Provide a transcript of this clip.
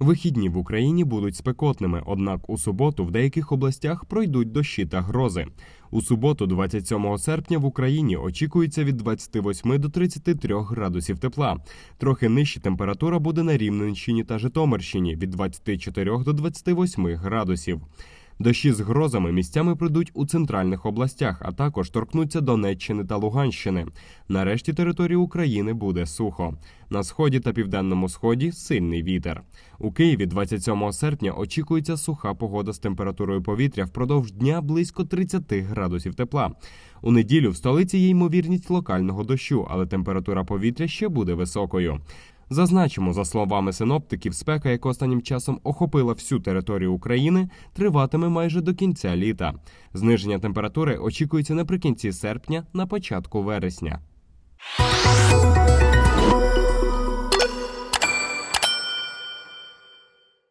Вихідні в Україні будуть спекотними, однак у суботу в деяких областях пройдуть дощі та грози. У суботу, 27 серпня, в Україні очікується від 28 до 33 градусів тепла. Трохи нижча температура буде на Рівненщині та Житомирщині від 24 до 28 градусів. Дощі з грозами місцями пройдуть у центральних областях, а також торкнуться Донеччини та Луганщини. На решті території України буде сухо. На сході та південному сході сильний вітер. У Києві 27 серпня очікується суха погода з температурою повітря впродовж дня близько 30 градусів тепла. У неділю в столиці є ймовірність локального дощу, але температура повітря ще буде високою. Зазначимо, за словами синоптиків, спека, яка останнім часом охопила всю територію України, триватиме майже до кінця літа. Зниження температури очікується наприкінці серпня, на початку вересня.